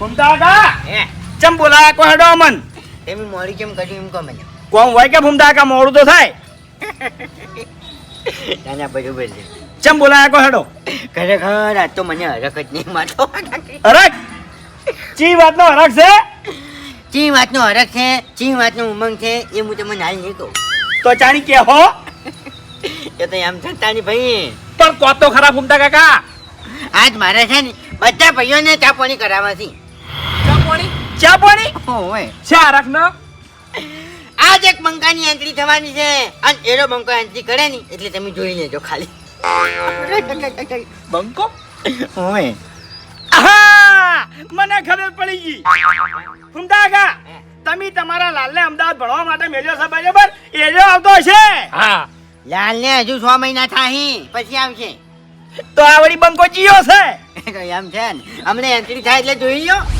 હે. ચમ બોલાયા કો હેડો અમન? એમ મોડી કેમ કરી એમ કહો મને. કોમ હોય કે ભૂમતા કા મોડું તો થાય. ના ના બરોબર છે. ચમ બોલાયા કોઈ હેડો? ખરેખર આજ તો મને હરખ જ નહીં મારતો હરખ? ચી વાતનો હરખ છે? ચી વાતનો હરખ છે ચી વાતનો ઉમંગ છે એ હું તમને હાલ નહીં કહું. તો ચાણી કે હો? એ તો એમ છે થતાની ભાઈ. પણ કોતો ખરા ભૂમતા કાકા? આજ મારે છે ને બધા ભાઈઓને ચા પાણી કરાવવાથી. ચા પાણી? ઓય. હરક ન. આજ એક બંકાની એન્ટ્રી થવાની છે. અને એડો બંકો એન્ટ્રી કરે નહીં એટલે તમે જોઈ લેજો ખાલી. બંકો? ઓય. આહા! મને ખબર પડી ગઈ. ભૂમતા તમે તમારા લાલને અમદાવાદ ભણવા માટે મેલ્યો છે બરાબર? એ જો આવતો છે હા. લાલને હજુ છ મહિના થાહી પછી આવશે. તો આ વળી બંકો જીયો છે. એમ છે ને. અમને એન્ટ્રી થાય એટલે જોઈ લો હા હા ભૂમતા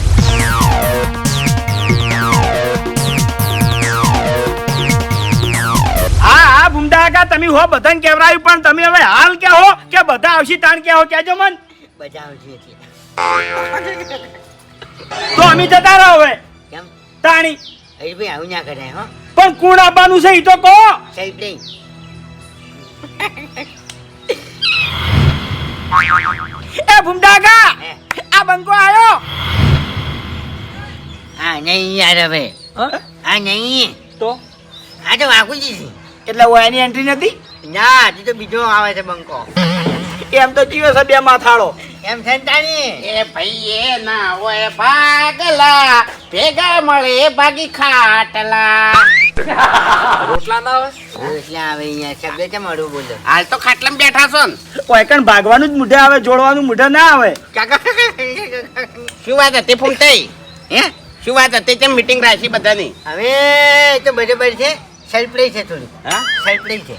કાકા તમે હો બધાને કેવરાયું પણ તમે હવે હાલ કે હો? કે બધા આવશે તાણ કે હો? કેજો મન. બધા આવશે તો અમે જતા રહો હવે. કેમ? તાણી. હરી ભાઈ આવું ના કરે હો. પણ કોણ આવવાનું છે એ તો કહો. સાહેબ નહીં. એ ભૂમતા આ બંકો આવ્યો હા નહીં યાર હવે આ નહીં. તો? આ તો વાઘુજી છે. એટલે હું એની એન્ટ્રી નથી? ના હજી તો બીજો આવે છે બંકો. એમ તો જીવે છે બે માથાળો. એમ છે એ ભાઈ એ ના હોય ભાગલા. ભેગા મળે ભાગી ખાટલા. રોટલા ના હોય એટલે આવે અહીંયા શબ્દ છે મારું બોલો? હાલ તો ખાટલામાં બેઠા છો ને. કોઈ કણ ભાગવાનું જ મુઢે આવે જોડવાનું મુઢે ના આવે? શું વાત હતી ફૂમતાઈ હે? શું વાત હતી? તેમ મીટિંગ રાખી બધાની? હવે તો બરોબર છે. સરપ્રાઈઝ છે થોડું હા? સરપ્રાઈઝ છે.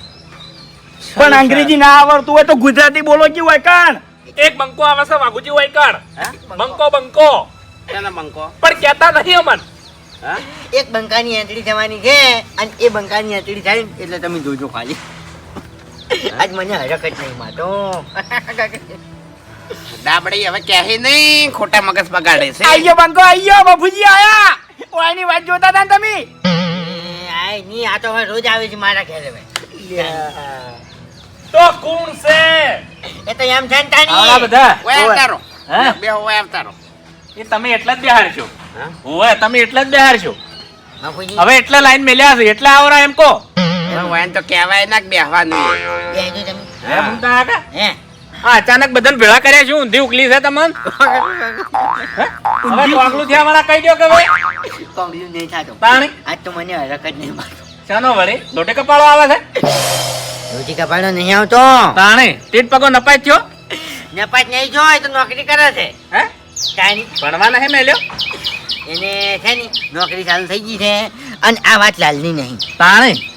પણ અંગ્રેજી ના આવડતું હોય તો ગુજરાતી બોલો કેવું હોય કણ? એક બંકો આવે છે વાઘુજી હોય કાણ? બંકો બંકો. શેનો બંકો? પણ કેતા નહીં અમન. એક બંકાની એન્ટ્રી થવાની છે અને એ બંકાની આંતળી થાય ને એટલે તમે જોજો ખાલી. આજ મને હરકત જ નહીં માતો ડાબડી હવે કહે નહીં ખોટા મગજ બગાડે છે. આયો બંકો આયો બાપુજી આયા. ઓયની વાત જોતા હતા તમે? આયની આ તો હવે રોજ આવે છે મારા ઘરે હવે. તો કોણ છે? એ તો એમ છે ને તાણી. બધા. ઓય આવતારો. હે? બે ઓય આવતારો. એ તમે એટલા જ બેહાર છો હા? ઓય તમે એટલા જ બેહાર છો હવે એટલા લાઈન મેલ્યા છે એટલા આવરા એમ કો ઓય તો કહેવાય ના બેહવાનું. બેહજો તમે. હે મુંતા હે? આ અચાનક બધાને ભેળા કર્યા છે ઊંધી ઉકલી છે તમને? હવે ટોકલું થયા વાળા કહી દો કે ભાઈ. કોંગલું નહીં થાતો. પાણી? આજ તો મને હરક જ નહીં મારતો. ચાનો વળી? લોટે કપાળો આવે છે? રોજી કપાળો નહીં આવતો. પાણી તીટ પગો નપાઈ થયો? નપાઈ નહીં જો તો નોકરી કરે છે. હે? કાઈ ભણવા નહીં મેલ્યો? એને છે ને નોકરી ચાલુ થઈ ગઈ છે. અને આ વાત લાલની નહીં. તાણી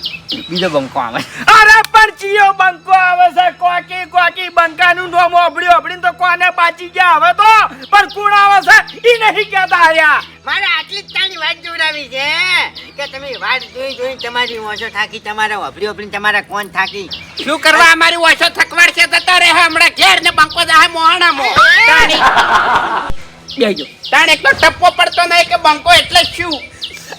બીજો બંકો આવે. અરે પણ ચિયો બંકો આવે છે. કોકી કોકી બંકાનું નોમ ઓબડી ઓબડી તો કોને પાછી ગયા હવે તો? પણ કોણ આવે છે? ઈ નહીં કહેતા હર્યા. મારે આટલી જ તારી વાત જોડાવી છે કે તમે વાત જોઈ જોઈ તમારી ઓછો થાકી તમારા ઓબડી ઓબડી તમારા કોણ થાકી? શું કરવા અમારી ઓછો થકવાડ છે? જતા રહે હમણાં ઘેર ને બંકો જાહે મોહાણામાં. બેજો. તાણ એકલો ટપ્પો પડતો નહીં કે બંકો એટલે શું?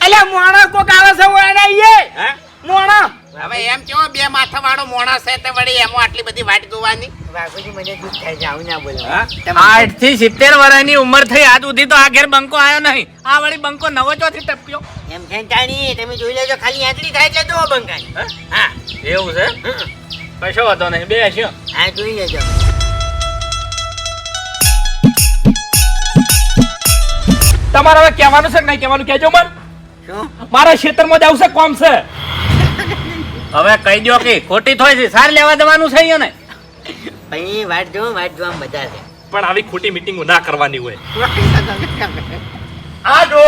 અલ્યા મોહણા કોક આવે છે ઈએ. હે? મોણા. હવે એમ કેવો બે માથા વાળો મોણા છે તે વળી એમાં આટલી બધી વાટ જોવાની વાઘુજી મને દુઃખ થાય છે આવું ના બોલો. હા? આઠથી સિત્તેર વર્ષની ઉંમર થઈ આજ સુધી તો આ ઘેર બંકો આવ્યો નહીં. આ વળી બંકો નવો ચોથી ટપ્યો એમ છે ને તમે જોઈ લેજો ખાલી આટલી થાય એટલે જો બંકાની. હા? એવું છે? કશો વાંધો નહીં બે હસ્યો હા જોઈ લેજો. તમારે હવે કહેવાનું છે કે નહીં કહેવાનું? કહેજો મન. શું? મારા ક્ષેત્રમાં જ આવશે કોમ છે. હવે કહી દો કે ખોટી થોય છે સાર લેવા દેવાનું છે અહીંયા ને. ભાઈ વાત જો વાત જો આમ બધા છે. પણ આવી ખોટી મીટિંગ ના કરવાની હોય. આડો.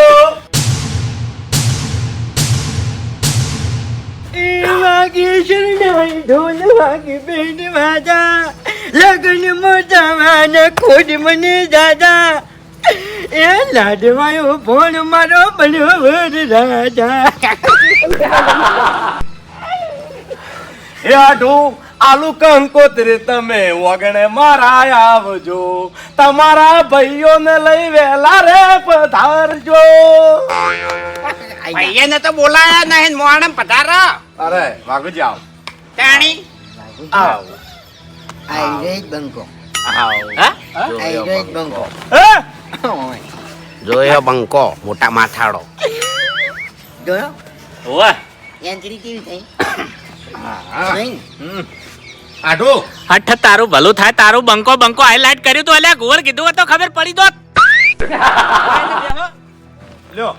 લગન મોટામાં ખોડ મને દાદા. એ લાડવાયો ફોન મારો બન્યો રાજા એ આઢો આલુ કંકોત્રી તમે વગણે મારા આવજો. તમારા ભાઈઓને લઈ વેલા રે પધારજો. ભાઈને તો બોલાયા નહીં મોણમ પધારો. અરે વાઘુજી આવ. તાણી આવ. આઈ રે બંકો. હા? આઈ રે બંકો. હે? જોયો બંકો મોટા માથાડો જોયો? ઓવે એન્ટ્રી કેવી થઈ. હા. આઢું. હઠ તારું ભલું થાય તારું બંકો બંકો હાઈલાઈટ કર્યું તો અલ્યા ગોળ કીધું તો ખબર પડી દોત. લ્યો.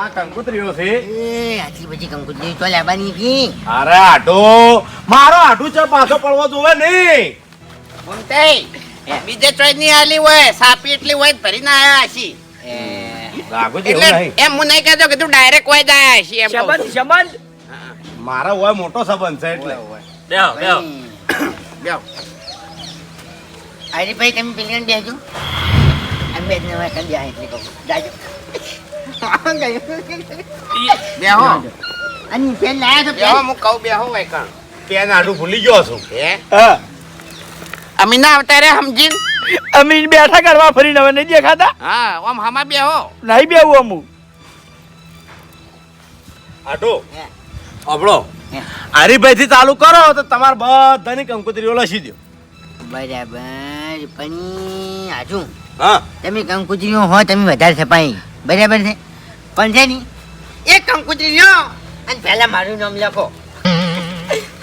આ કંકોત્રીઓ છે. એ આટલી બધી કંકુતરી તો લાવવાની હતી. અરે આઢો. મારો આઢું છે પાછો પડવો જોવે નહીં. બોલતે બીજે ચોઈ ની આલી હોય સાપી એટલી હોય ભરી ભરીને આવ્યા નહીં. એમ હું નહીં કહેતો કે તું ડાયરેક્ટ હોય જ આયા એમ છું. સંબંધ મારા હોય મોટો સંબંધ છે એટલે. બેહો બેહો. બેહો. અરે ભાઈ તમે પેલી બેજો અમે બે જણા કરી એટલે કહું. જાજો. બેહો. અને પેન લાયા તો બેહો હું કહું બેહો હોય પેન આઢું ભૂલી ગયો છું. હે? હા. અમે ના આવતા રે અમે બેઠા કરવા ફરીને હવે નહીં દેખાતા? હા આમ હમા બેહો. નહીં બેવું અમુક. આઢું હે. અબળો. હરીભાઈ થી ચાલુ કરો તો તમારે બધાની કંકોત્રીઓ લસી દો બરાબર પણ આજુ. હા. તમે કંકુતરીઓ હો તમે વધારે છપાઈ બરાબર છે? પણ છે ની એક કંકુતરી લ્યો અને પહેલા મારું નામ લખો.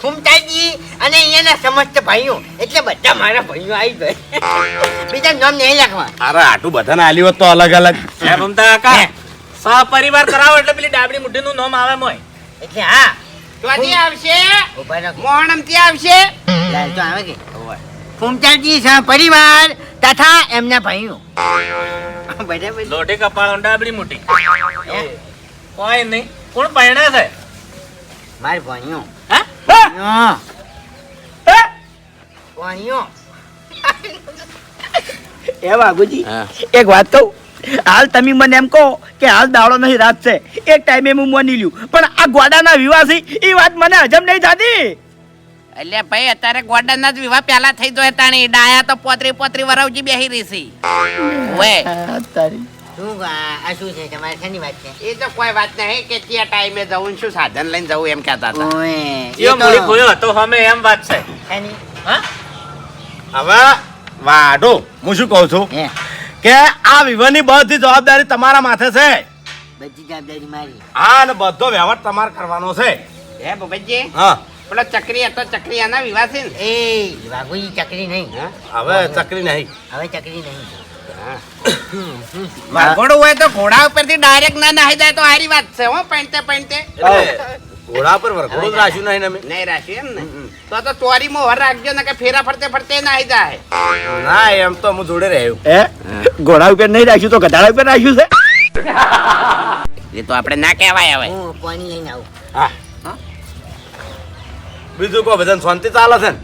ફૂમતાજી અને અહીંયાના સમસ્ત ભાઈઓ. એટલે બધા મારા ભાઈઓ આવી ગયા. બીજા નામ નહીં લખવા. અરે આટું બધાને આલી હોત તો અલગ અલગ હે ભમતા કાકા સહપરિવાર કરાવો એટલે પેલી ડાબડી મુઠ્ઠીનું નામ આવે મોય. એટલે હા. ચોથી આવશે? ઊભા રાખો મોહણમથી આવશે? લાલ તો આવે કે? સહ પરિવાર તથા એમના ભાઈઓ. બરાબર લોઢી કપાળ ડાબડી મુઠ્ઠી હે? કોઈ નહીં. કોણ પહેણે છે? મારી ભાઈઓ હા? ભાઈઓ એ વાઘુજી એક વાત કહું. હાલ તમે મને એમ કહો કે હાલ દાડો નહીં રાત છે. એક ટાઈમે હું મની લ્યું. પણ આ ગોડાના વિવાસી એ વાત મને હજમ નહીં થતી. એટલે ભાઈ અત્યારે ગોડાના જ વિવાહ પેલા થઈ જાય તાણી ડાયા તો પોતરી પોતરી વરાવજી બેહી રહી છે. વે શું આ આ શું છે તમારે શેની વાત છે? એ તો કોઈ વાત નહીં કે ત્યાં ટાઈમે જવું શું સાધન લઈને જવું એમ કહેતા હતા. ઓય. યો મૂળી ખોયો હતો અમે એમ વાત છે. શેની? હા? હવે વાઢો હું શું કહું છું? હે. કે આ વિવાહની બધી જવાબદારી તમારા માથે છે. બધી જવાબદારી મારી. હા અને બધો વ્યવહાર તમારે કરવાનો છે. હે ભૂપતજી હા. પેલો ચક્રી હતો ચકરી આના વિવાહ છે ને? એ વાઘુજી ચકરી નહીં. હવે ચકરી નહીં. હવે ચકરી નહીં. વાઘોડું હોય તો ઘોડા ઉપરથી ડાયરેક્ટ ના નાહી જાય તો હારી વાત છે હો પૈણતે પૈણતે. એટલે ઘોડા પર વરઘોડું રાખ્યું નહીં અમે? નહીં રાખ્યું એમ ને? તો તો ચોરીમાં વર રાખજો ને કે ફેરા ફરતે ફરતે નાહી જાય. ના એમ તો હું જોડે રહ્યું. હે? ઘોડા ઉપર નહીં રાખ્યું તો ગધાડા ઉપર રાખ્યું છે? એ તો આપણે ના કહેવાય હવે. હું પાણી લઈને આવું? હા. બીજું કો બધા શાંતિ ચાલે છે ને?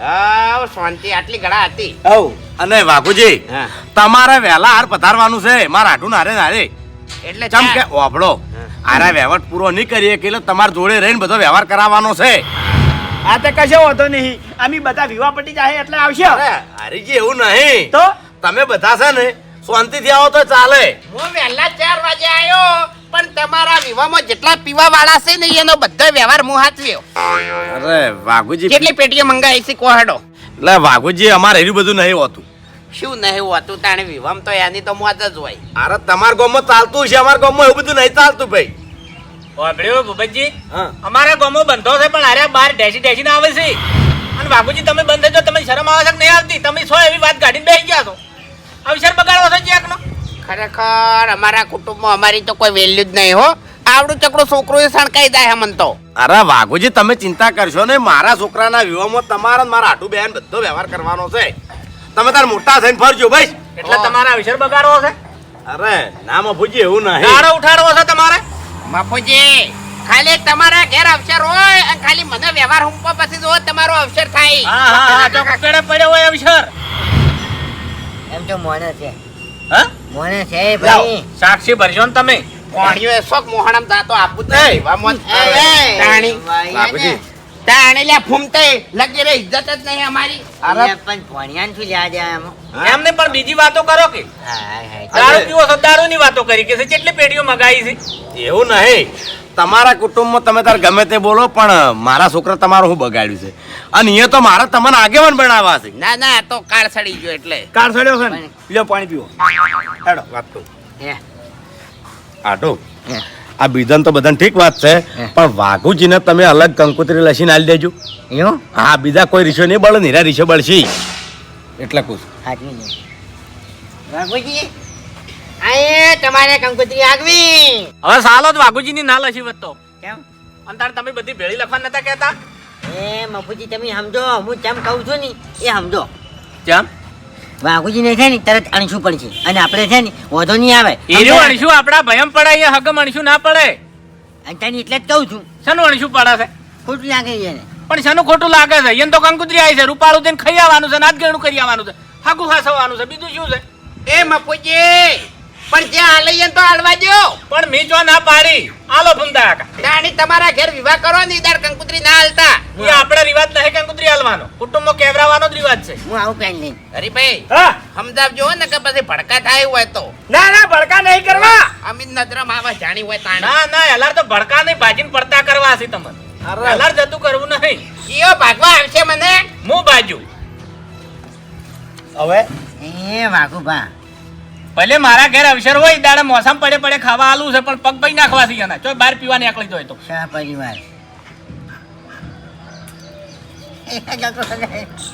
હા શાંતિ આટલી ઘડા હતી. હવ અને વાઘુજી હા. તમારે વહેલા હાર પધારવાનું છે. મારા આટું નારે નારે. એટલે ચમ કે ઓભળો આરા વ્યવહાર પૂરો નહીં કરીએ કે એટલે તમારે જોડે રહીને બધો વ્યવહાર કરાવવાનો છે. આ તો કશો વાંધો નહીં. અમે બધા વિવાહ પટી જાય એટલે આવશે. અરે હરીજી એવું નહીં. તો? તમે બધા છે ને શાંતિથી આવો તો ચાલે. હું વહેલા ચાર વાગે આવ્યો પણ તમારા વિવાહમાં જેટલા પીવા વાળા છે ને એનો બધો વ્યવહાર હું હાથવ્યો અરે વાઘુજી કેટલી પેટીઓ મંગાવી છે કોહડો એટલે વાઘુજી અમારે એવું બધું નહીં હોતું. શું નહીં હોતું? તાણે વિવાહ તો એની તો મોત જ હોય. અરે તમારા ગામમાં ચાલતું છે અમારા ગામમાં એવું બધું નહીં ચાલતું ભાઈ. વાપડ્યો ભૂપતજી? હા. અમારા ગામો બંધો છે પણ અરે બાર ડેસી ડેસીને આવે છે. અને બાપુજી તમે બંધ છો તમે શરમ આવે છે નહીં આવતી? તમે છો એવી વાત કાઢીને બેસી ગયા છો. અવસર બગાડવો છે ચેકનો ખરેખર અમારા કુટુંબમાં અમારી તો કોઈ વેલ્યુ જ નહીં હો. આવડું ચકડું છોકરું એ સણકાઈ જાય હમન તો. અરે વાઘુજી તમે ચિંતા કરશો ને મારા છોકરાના વિવાહમાં તમારા મારા આટુ બેન બધો વ્યવહાર કરવાનો છે. તમે તાર મોટા થઈને ફરજો ભાઈ એટલે તમારા અવસર બગાડવો છે? અરે ના મફુજી એવું નહીં. ગાડો ઉઠાડવો છે તમારે? બાપુજી ખાલી તમારા ઘેર અવસર હોય અને ખાલી મને વ્યવહાર હુંપો પછી જો તમારો અવસર થાય. હા હા હા તો કકડે પડ્યો હોય અવસર. એમ તો મોને છે. હા? મોને છે ભાઈ. સાક્ષી ભરજો ને તમે. કોણીઓ એ શોખ મોહણમ દાતો આપું તો એ, એ, એ, તાણી. બાપુજી. તાણે લ્યા ફૂમતે લગી રે ઇજ્જત જ નહીં અમારી. અરે પણ ભણ્યાને શું લ્યા દે એમને પણ બીજી વાતો કરો કે? હાય હાય દારૂ પીવો છો દારૂ ની વાતો કરી કે છે? કેટલી પેઢીઓ મગાવી છે? એવું નહીં. તમારા કુટુંબમાં તમે તાર ગમે તે બોલો પણ મારા છોકરા તમારું હું બગાડ્યું છે? અને એ તો મારા તમને આગેવાન બનાવવા છે. ના ના તો કાળ સડી ગયો એટલે. કાર સડ્યો છે ને? લ્યો પાણી પીવો. હેડો વાત તો આટો. હે. આ બીજાને તો બધાને ઠીક વાત છે. પણ વાઘુજીને તમે અલગ કંકોત્રી લસીને આલી દેજો. એવું? હા બીજા કોઈ રીસો નહીં બળે નીરા રીસો બળશી. એટલે કહું વાઘુજી આયે તમારે કંકોત્રી આગવી. હવે સાલો જ વાઘુજી ની ના લસી વધતો કેમ? અને તારે તમે બધી ભેળી લખવા નતા કહેતા? એ મફુજી તમે સમજો હું જેમ કહું છું ને એ સમજો. જેમ વાઘુજીને છે ને તરત અણશું પડશે. અને આપણે છે ને વધો નહીં આવે. એનું અણશું આપણા ભયમ પડે અહીંયા હગમ અણશું ના પડે. અને તને એટલે જ કહું છું. શાનું અણશું પડે છે? ખોટું લાગે છે એને. પણ શાનું ખોટું લાગે છે? એને તો કંકુતરી આવી છે રૂપાળું તેને ખાઈ આવવાનું છે નાત ગેણું કરી આવવાનું છે. હાકુ ખાસવાનું છે. બીજું શું છે? એ મપુજી પણ જે હાલૈયન તો હાલવા દો પણ મીચો જો ના પાડી. આલો કાકા તાણી તમારા ઘેર વિવાહ કરો ને ઈદાર કંકુત્રી ના હાલતા. એ આપણે રિવાજ નહીં કંકુત્રી હાલવાનો. કુટુંબમાં કેવરાવાનો જ રિવાજ છે. હું આવું પેન લઈને હરીભાઈ હા. સમજાવજો ને કે પછી ભડકા થાય હોય તો. ના ના ભડકા નહીં કરવા. અમીન નજરમ આવા જાણી હોય તાણી. ના ના એલાર તો ભડકા નહીં ભાજીને પડતા કરવા છે તમને. એલાર જતું કરવું નહીં. કયો ભાગવા આવશે મને. હું બાજુ. હવે? એ વાઘુ ભા ભલે મારા ઘેર અવસર હોય દાડે મોસમ પડે પડે ખાવા આલું છે પણ પગ ભાઈ નાખવા છે એના. ચોય બહાર પીવા નીકળી જાય તો. શાહ પરિવાર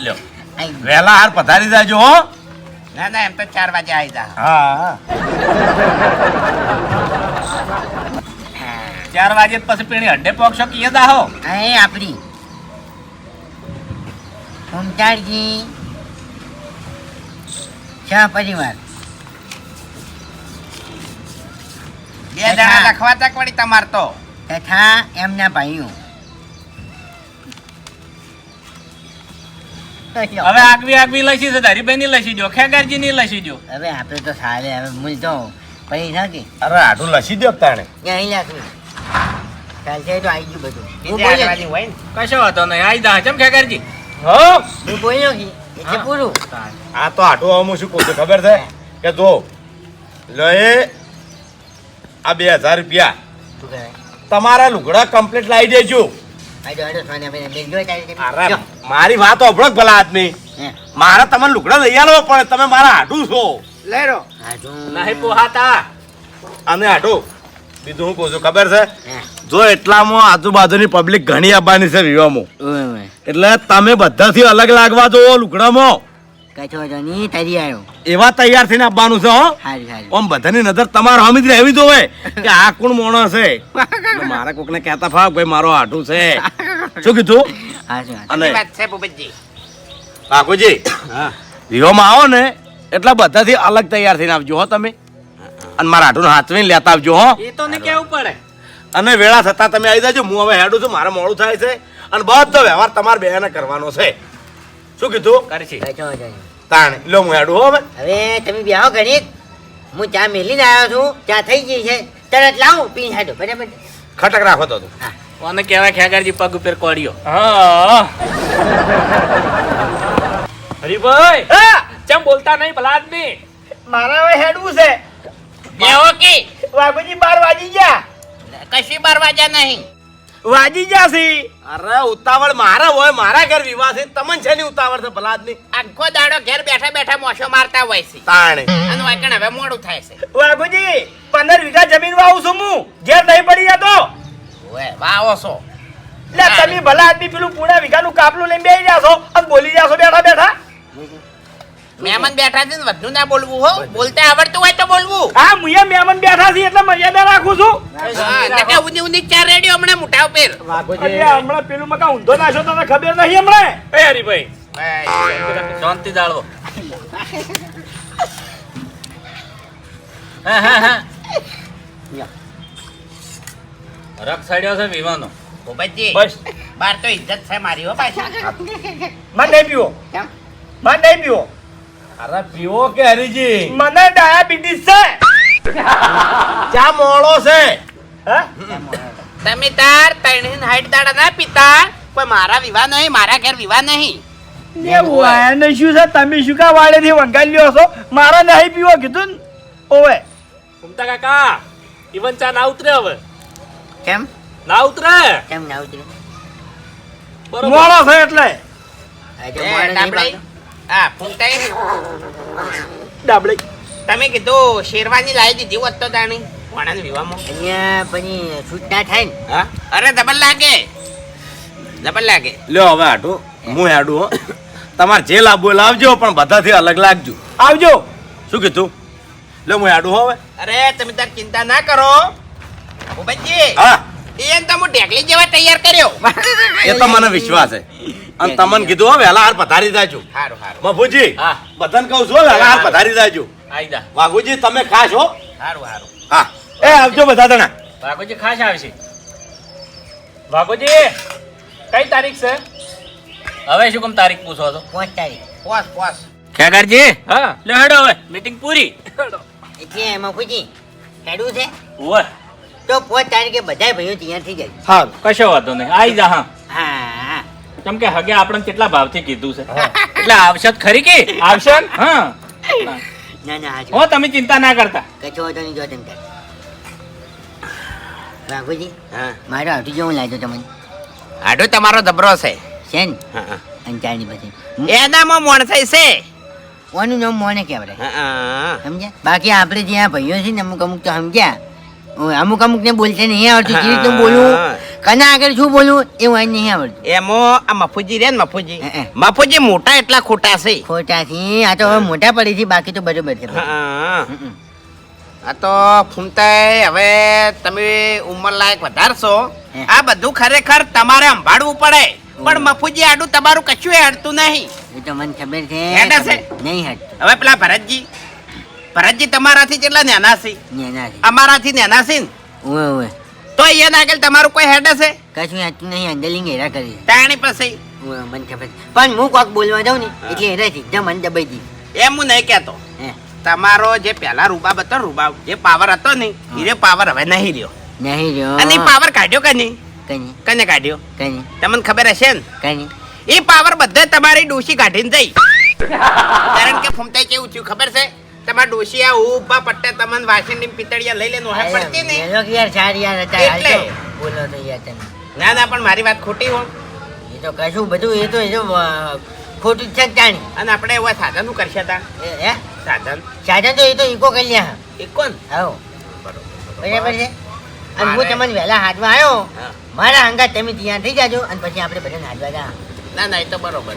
લ્યો. વહેલા હાર પધારી જાજો હો. ના ના એમ તો ચાર વાગે આવી જા. હા. ચાર વાગે પછી પીણી અડ્ડે પોક્ષો કીએ દાહો? એ આપણી ઓમચારજી શા પરિવાર બે જણા લખવા તક વળી તમાર તો. તથા એમના ભાઈઓ. હવે આગવી આગવી લસી છે હરીભાઈ ની લસી જો ખેગારજી ની લસી જો હવે આપણે તો સારે હવે મૂલ તો પડી કે? અરે આટલું લસી દો તાણે. અહીં લાગવું ચાલશે તો આવી ગયું બધું. કશો વાતો નહીં આઈ દા ચમ ખેગારજી? હું. બોલ્યો કે એટલે પૂરું. આ તો આટલું આવું શું કહું છું ખબર છે? કે જો લો એ આ બે હજાર રૂપિયા. તમારા લુગડા કમ્પ્લીટ લાવી દેજો. મારી વાત ઓભળો જ ભલા આદમી. મારે તમે લુગડા લઈ આવો પણ તમે મારા હાડું છો. લેરો આજો નહીં પોહાતા. અને હાડું બીજું હું કહું છું ખબર છે? જો એટલામાં આજુબાજુની પબ્લિક ઘણી આવવાની છે વિવામાં એટલે તમે બધાથી અલગ લાગવા જો લુગડામાં. કચો તો નહીં તરી આવ્યો એવા તૈયાર થઈને આવવાનું છે હો. હારી બધાની નજર તમારા હમી જ રહેવી જોવે કે આ કોણ માણસ છે? એટલે મારે કોકને કહેતા ફાવ ભાઈ મારો હાડું છે. શું કીધું. અને વાત છે ભૂપતજી. કાકુજી વિહોમાં આવો ને એટલા બધાથી અલગ તૈયાર થઈને આવજો હો તમે. અને મારા આઠું હાથવીને લેતા આવજો હો. એ તો કેવું પડે? અને વેળા થતા તમે આવી જાજો હું હવે હેડું છું મારે મોડું થાય છે. અને બધો વ્યવહાર તમારે બેને કરવાનો છે. શું કીધું? કરશે તાણ. લો હું હેડું હો હવે. હવે તમે બ્યાહો ગણિત હું ચા મેલીને આવ્યો છું. ચા થઈ ગઈ છે. તરત લાવું પી હાડો. બરાબર? ખટક રાખો તો તું. કોને કહેવાય ખેગારજી પગ ઉપર કોડિયો હા. હરીભાઈ. હા ચમ બોલતા નહીં ભલા આદમી મારા હવે હેડવું છે. બેહો કે? બાર વાગી ગયા. કશી બાર વાગ્યા નહીં? વાગી જાસી અરે ઉતાવળ મારા હોય મારા ઘર વિવાહ છે. તમન છે ની ઉતાવળ છે ભલાદની આખો દાડો ઘેર બેઠા બેઠા મોશો મારતા હોય છે. તાણે. અને વાકણ હવે મોડું થાય છે. વાઘુજી પંદર વીઘા જમીન વાવું છું હું. ઘેર નહીં પડી જતો ઓએ વાવો છો. લે તમે ભલા આદમી પેલું પૂણા વીઘાનું કાપલું લઈને બેસી જાશો અને બોલી જાશો બેઠા બેઠા. મહેમાન બેઠા છે ને વધુ ના બોલવું હો. બોલતા આવડતું હોય તો બોલવું. હા મુએ મહેમાન બેઠા છે એટલે મર્યાદા રાખું છું. હા નકે ઉની ઊંધી ચાર રેડિયો હમણાં મોઢા ઉપર એટલે હમણાં પેલું મકા ઊંધો નાશો તને ખબર નહીં હમણાં? એ હરીભાઈ. શાંતિ જાળવો હા હા હા. રખ સડ્યો છે વિવાનો. ભૂપતજી બસ. બાર તો ઇજ્જત છે મારી હો પાછા. મને નહીં પીવો. કેમ? મને નહીં પીવો. અરે પીવો કે હરીજી? મને ડાયાબિટીસ છે. ચા મોળો છે. હા? તમે તાર ત્રણ હાઈટ દાડા ના પીતા. કોઈ મારા વિવાહ નહીં મારા ઘેર વિવાહ નહીં. ને શું છે? તમે શું કા વાડેથી વંગાઈ લ્યો છો? મારા નહીં પીવો કીધું ને? ઓવે. ઉમતા કાકા ઈવન ચા ના ઉતરે હવે. કેમ? ના ઉતરે? કેમ ના ઉતરે? બરોબર. મોડો છે એટલે. આ હા ફૂંટાઈ ડાબડી તમે કીધું શેરવાની લાવી દીધી હોત તો તાણી. વાણાના વિવાહમાં. અહીંયા પછી છૂટ ના થાય ને. હા? અરે ડબલ લાગે. ડબલ લાગે. લ્યો હવે હાટું હું હેડું હો. તમારે જે લાવવું હોય લાવજો પણ બધાથી અલગ લાગજો. આવજો. શું કીધું? લ્યો હું હેડું હવે. અરે તમે તાર ચિંતા ના કરો. ભૂપતજી હા. એને તમે ઢેકલી જેવા તૈયાર કર્યો. એ તો મને વિશ્વાસ છે. અને તમને કીધું હો વહેલા હાર પધારી જાજો. હારું હારું. બાપુજી હા. બધાને કહું છું વહેલા હાર પધારી જાજો. આઈ જા વાઘુજી તમે ખાસ હો. સારું હારું. હા. એ આવજો બધા જણા. વાઘોજી ખાસ આવશે વાઘોજી કઈ તારીખ છે? હવે શું કેમ તારીખ પૂછો છો? પાંચ તારીખ. પોસ પોસ ખેગારજી હા લે હેડો હવે. મીટિંગ પૂરી. એટલે એમાં પૂછી હેડું છે? ઓય તો પોચ તારીખે બધાય ભાઈઓ તૈયાર થઈ જાય. હા કશો વાંધો નહીં. આઈ જા હા. કેમ કે હગે આપણને કેટલા ભાવથી કીધું છે. એટલે આવશે ખરી કે? આવશે હા. ના ના હાજર હો તમે ચિંતા ના કરતા. કશો વાંધો નહીં જો તેમ બાપુજી હા. મારો હાથું જેવું લાગ્યો તમને? આડો તમારો દબરો છે. છે ને? હા, હા. અંચારની પછી એનામાં મોણસાઈ છે. ઓનું નામ મોણે કહેવાય. હા, હા. સમજ્યા? બાકી આપણે જે આ ભાઈઓ છે ને અમુક અમુક તો સમજ્યા. અમુક અમુક ને બોલશે નહીં આવડતું. જે રીતે બોલું. કના આગળ શું બોલું એ વાંચ નહીં આવડતું. એમાં આ મફુજી રે ને મફુજી. મફુજી મોટા એટલા ખોટા છે. ખોટા છે આ તો હવે મોટા પડી છે બાકી તો બરોબર છે. આ તો ફૂમતાય હવે તમે ઉંમર લાયક વધારશો. આ બધું ખરેખર તમારે સંભાળવું પડે. પણ મફુજી આડું તમારું કશું હડતું નહીં. એ તો મને ખબર છે નહીં હટતું હવે પેલા ભરતજી ભરતજી તમારાથી કેટલા નાના છે અમારાથી નાના છે ઓય ઓવે તો અહીંયા આગળ તમારું કોઈ હેડ હશે? કશું હટતું નહીં હેન્ડલિંગ હેરા કરી. તાણી પછી મને ખબર પણ હું કોક બોલવા જાઉં ને એટલે હેરાથી જ મને દબાઈ દી. એમ હું નહીં કહેતો. તમારો જે પહેલા રૂબાબ હતો રૂબાબ જે પાવર હતો ને એ પાવર હવે નહીં રહ્યો. નહીં રહ્યો. અને પાવર કાઢ્યો કે નહીં? કઈ કને કાઢ્યો? કઈ તમને ખબર હશે ને? કઈ એ પાવર બધે તમારી ડોશી કાઢીને જઈ. કારણ કે ફૂમતાઈ કેવું થયું ખબર છે? તમારા ડોશી આ ઊભા પટ્ટે તમને વાસણની પિતળિયા લઈ લઈને ઓહે પડતી ને એનો યાર ચાર યાર હતા એટલે. બોલો તો યાર તમે. ના ના પણ મારી વાત ખોટી હો. એ તો કશું બધું એ તો એ જો ખોટી છે જાણી? અને આપણે એવા સાધન કરશે તા? હે? સાધન. સાધન તો એ તો ઈકો કરી લ્યા. એ કોણ બરોબર બરાબર. છે? અને હું તમને વહેલા હાથમાં આવ્યો. મારા અંગા તમે ત્યાં થઈ જાજો અને પછી આપણે બધાને હાથવા જા ના ના એ તો બરોબર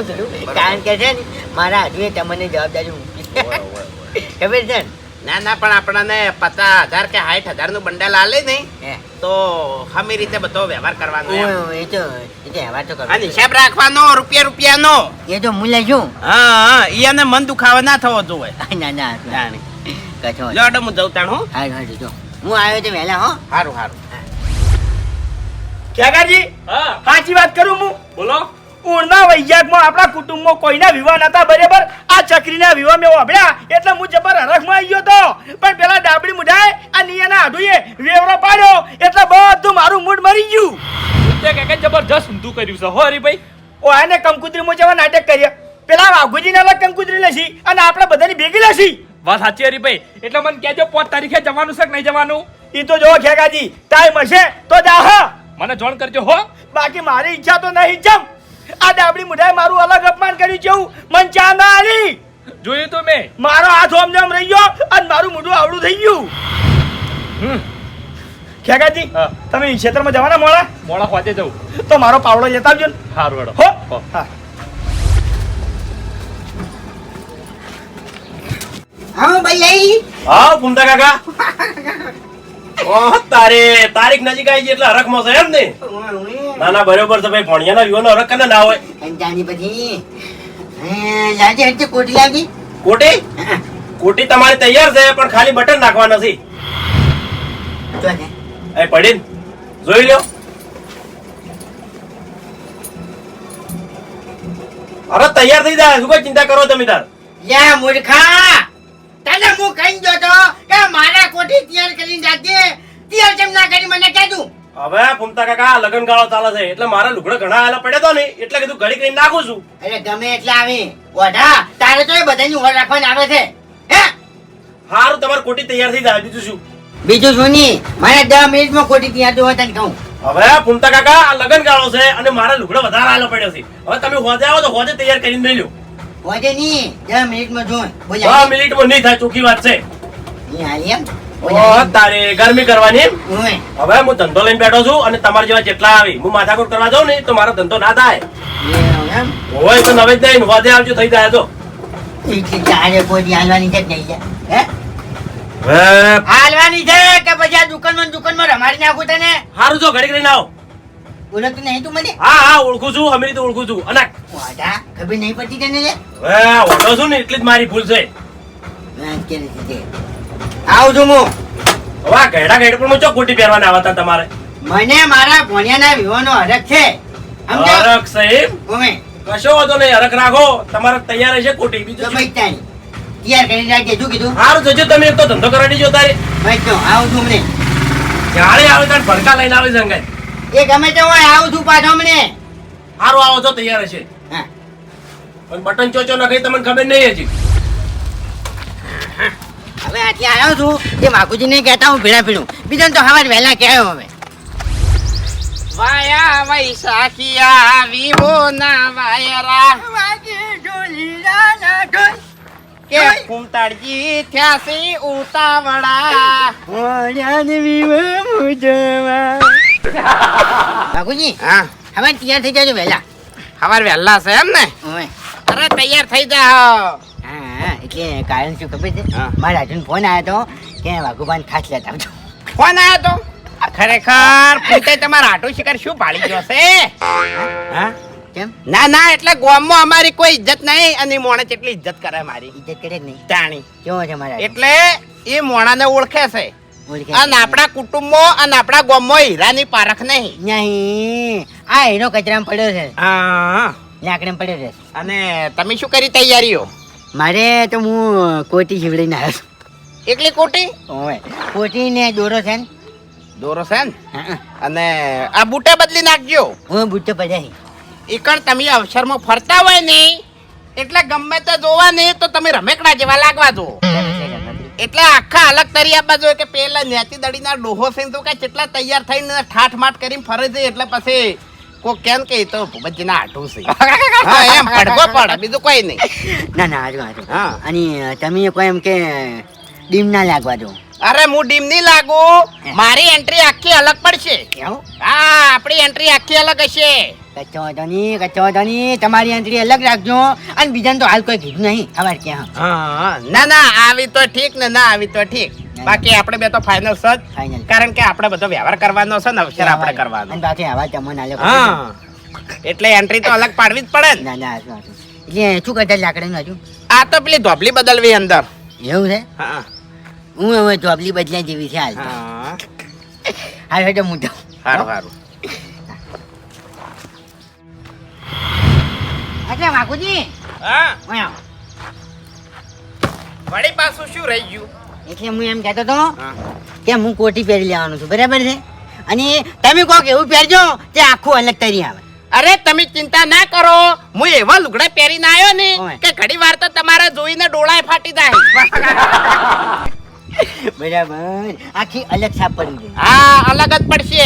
કારણ કે છે ને મારા હાથવે તમને જવાબદારી મૂકી. ખબર છે? ના ના પણ આપણને પચાસ હજાર કે સાઠ હજારનું બંડલ આલે નહીં તો હમી રીતે બધો વ્યવહાર કરવાનો એ તો એ તો વ્યવહાર તો કરવો હિસાબ રાખવાનો રૂપિયા રૂપિયાનો. એ તો હું લઈશું હા હા ઈયાને મન દુખાવો ના થવો જોઈએ. ના ના લો અડો હું જઉં તાણ હો. હા હા જો. હું આવ્યો તો વહેલા હો. સારું સારું ખેગાજી હા. સાચી વાત કરું હું? બોલો. ઉણના વૈજાગમાં આપણા કુટુંબમાં કોઈના વિવાહ નતા બરાબર? આ ચકરીના વિવાહ મેં વાપર્યા એટલે હું જબર હરખમાં આવી ગયો તો. પણ પેલા ડાબડી મુઢાએ આ નિયાના આઢુએ વેવરો પાડ્યો એટલે બધું મારું મૂડ મરી ગયું. તે કે જબરજસ્ત ઊંધું કર્યું છે હો હરીભાઈ. ઓ આને કંકુત્રીમાં જેવા નાટક કર્યા. પેલા વાઘુજીને અલગ કંકુત્રી લેશી અને આપણે બધાની ભેગી લેશી. વાત સાચી હરીભાઈ એટલે મને કહેજો પાંચ તારીખે જવાનું છે કે નહીં જવાનું? એ તો જો ખેગાજી ટાઈમ હશે તો જાહ મને જોણ કરજો હો. બાકી મારી ઈચ્છા તો નહીં જમ. આ ડાબડી મુઢાએ મારું અલગ અપમાન કર્યું કેવું મન ચા ના આલી જોયું તો મેં? મારો હાથ ઓમ જેમ રહી ગયો અને મારું મોઢું આવડું થઈ ગયું. ખેગાજી તમે ક્ષેત્રમાં જવાના મોડા? મોડા ખોજે જવું. તો મારો પાવડો લેતા આવજો ને. સારું હેડો. હો. હો. હા. હા ભાઈ હા ફૂમતા કાકા. ઓહ, તારે તારીખ નજીક આવી એટલે હરખમાં છે એમ ને? ના ના બરોબર છે ભાઈ ભણિયાના વિવાનો હરખ કને ના હોય? અંજાની પછી લાજે હટે કોટી લાગી? કોટી? કોટી તમારી તૈયાર છે પણ ખાલી બટન નાખવા નથી એ પડીન જોઈ લ્યો. અરે તૈયાર થઈ જાય શું કઈ ચિંતા કરો તમે તાર? યા મૂર્ખા! તને હું કહી દો તો કે મારા કોઠી તૈયાર કરીને જાજે. તૈયાર કેમ ના કરી મને કહેતું હવે ફૂમતા કાકા લગન ગાળો ચાલે છે. એટલે મારા લુગડા ઘણા આલા પડ્યા તો ને એટલે કીધું ઘડી કરીને નાખું છું. એટલે ગમે એટલે આવે. ઓઢા તારે તો એ બધાની ઓર રાખવાની આવે છે. હે? હારું તમાર કોટી તૈયાર થઈ જાય. બીજું શું? બીજું શું નહીં. મારે દસ મિનિટમાં ખોટી ત્યાં હોય તને કહું. હવે ફૂમતા કાકા આ લગન ગાળો છે અને મારા લુગડા વધારે આલો પડ્યો છે. હવે તમે હોજે આવો તો હોજે તૈયાર કરીને મેલ્યો હોજે નહીં. દસ મિનિટમાં જોઈ. છ બોલ્યા મિનિટમાં નહીં થાય ચોખ્ખી વાત છે. ની એમ? તારે ગરમી કરવાની હવે હું ધંધો લઈને બેઠો છું અને તમારા જેવા જેટલા આવી હું માથાકૂટ કરવા જાઉં ને તો મારો ધંધો ના થાય. હોય તો નવે જ નહીં હોજે આવજો થઈ જાય તો હાલવાની છે. હે? કે પછી આ દુકાનમાં દુકાન દુકાનમાં રમાડી નાખું તને? સારું જો ઘડી લઈને આવો. ઓળખતું નહીં તું મને? હા હા ઓળખું છું અમે તો ઓળખું છું. અને વાડા ખબર નહીં પડતી તને લે? હે ઓળખો છું ને એટલી જ મારી ભૂલ છે. કે નથી તે. આવું છું હું હવે આ ઘેડા ઘેડ પણ ચો કોટી પહેરવાના આવતા તમારે? મને મારા ભણિયાના વિવાહનો હરખ છે? હરખ સાહેબ ઓમે, કશો વાંધો નહીં હરખ રાખો. તમારે તૈયાર હશે કોટી. તો બીજું ભાઈ તારી. તૈયાર કરી રાખજે શું કીધું? સારું જજો તમે એક તો ધંધો કરાવી દેજો તારે. ભાઈ તો આવું છું મને. જાણે આવે ત્યારે ભડકા લઈને આવે સંગાઈ એ ગમે તે હોય આવું છું પાછો મને સારું આવો છો તૈયાર હશે. હા. પણ બટન ચોચો નખાઈ તમને ખબર નહીં હજી. હવે આટલે આવ્યો છું એ માકુજી ને કહેતા હું ભીડા ભીડું. બીજા તો હવાર વહેલા કહેવાય હવે. વાયા વૈશાખિયા વિવો ના વાયરા. કે ફૂમતાડજી થયા છે ઉતાવળા. બાપુજી હા? હવે તૈયાર થઈ જાજો વહેલા. સવાર વહેલા છે એમ ને? અરે તૈયાર થઈ જાઓ. એટલે કારણ શું ખબર છે? મારા હાથમાં ફોન આવ્યો તો કે વાઘુબાન ખાસ લેતા આવજો. ફોન આવ્યો તો? આ ખરેખર પોતે તમારા આટો શિકાર શું પાડી ગયો છે? હા? કેમ? ના ના એટલે ગોમમાં અમારી કોઈ ઇજ્જત નહીં અને મોણે કેટલી ઇજ્જત કરે મારી. ઇજ્જત કરે નહીં. તાણી. કેવો છે મારા એટલે એ મોણાને ઓળખે છે. અને આપણા કુટુંબો અને આપણા ગામમાં હીરાની પારખ નહીં. નહીં. આ એનો કચરામાં પડ્યો છે. હા. લાકડામાં પડ્યો છે. અને તમે શું કરી તૈયારીઓ? મારે તો હું કોટી શીવડીને આવ્યો છું. એકલી કોટી? ઓય કોટી ને દોરો છે ને. દોરો છે ને. અને આ બુટે બદલી નાખજો. હું બુટ્ટો બદલાઈ એકણ તમે અવસરમાં ફરતા હોય ને એટલે ગમે તે જોવા નહીં તો તમે રમેકડા જેવા લાગવા જો એટલે આખા અલગ તરી આપવા જોઈએ કે પેલા નેતી દડીના ડોહો છે તો કે કેટલા તૈયાર થઈને ઠાઠ માઠ કરીને ફરે છે એટલે પછી કોઈ કેમ કે તો ભૂપતજીના આઠું છે. હા એમ પડઘો પડ બીજું કોઈ નહીં. ના ના હાજુ હાજુ હા. અને તમે કોઈ એમ કે ડીમ ના લાગવા દો. અરે હું ડીમ નહીં લાગુ. મારી એન્ટ્રી આખી અલગ પડશે. હા આપણી એન્ટ્રી આખી અલગ હશે. નહીં કચ્ચો વાંધો નહીં તમારી એન્ટ્રી અલગ રાખજો. અને બીજાને તો હાલ કોઈ કીધું નહીં ખબર ક્યાં હા. ના ના આવી તો ઠીક ને ના આવી તો ઠીક. બાકી આપણે બે તો ફાઇનલ સજ ફાઇનલ કારણ કે આપણે બધો વ્યવહાર કરવાનો છે ને અવસર આપણે કરવાનો. અને બાકી આવા તમને આલ્યો હા. એટલે એન્ટ્રી તો અલગ પાડવી જ પડે ને. ના એટલે શું કરતા લાકડાનું હજુ? આ તો પેલી ધોબલી બદલવી અંદર. એવું છે? હા હું. હવે ધોબલી બદલ્યા જેવી છે હાલ હા. હું મોટો સારું સારું અચ્છા વાઘુજી? હા? વળી પાછું શું રહી ગયું? એટલે હું એમ કહેતો હતો કે હું કોટી પહેરી લેવાનું છું બરાબર છે? અને તમે કોક એવું પહેરજો તે આખું અલગ તરી આવે. અરે તમે ચિંતા ના કરો. હું એવા લુગડા પહેરીને આવ્યો ને કે ઘડી વાર તો તમારા જોઈને ડોળાએ ફાટી જાય. બરાબર. આખી અલગ છાપ પડી ગઈ. હા અલગ જ પડશે.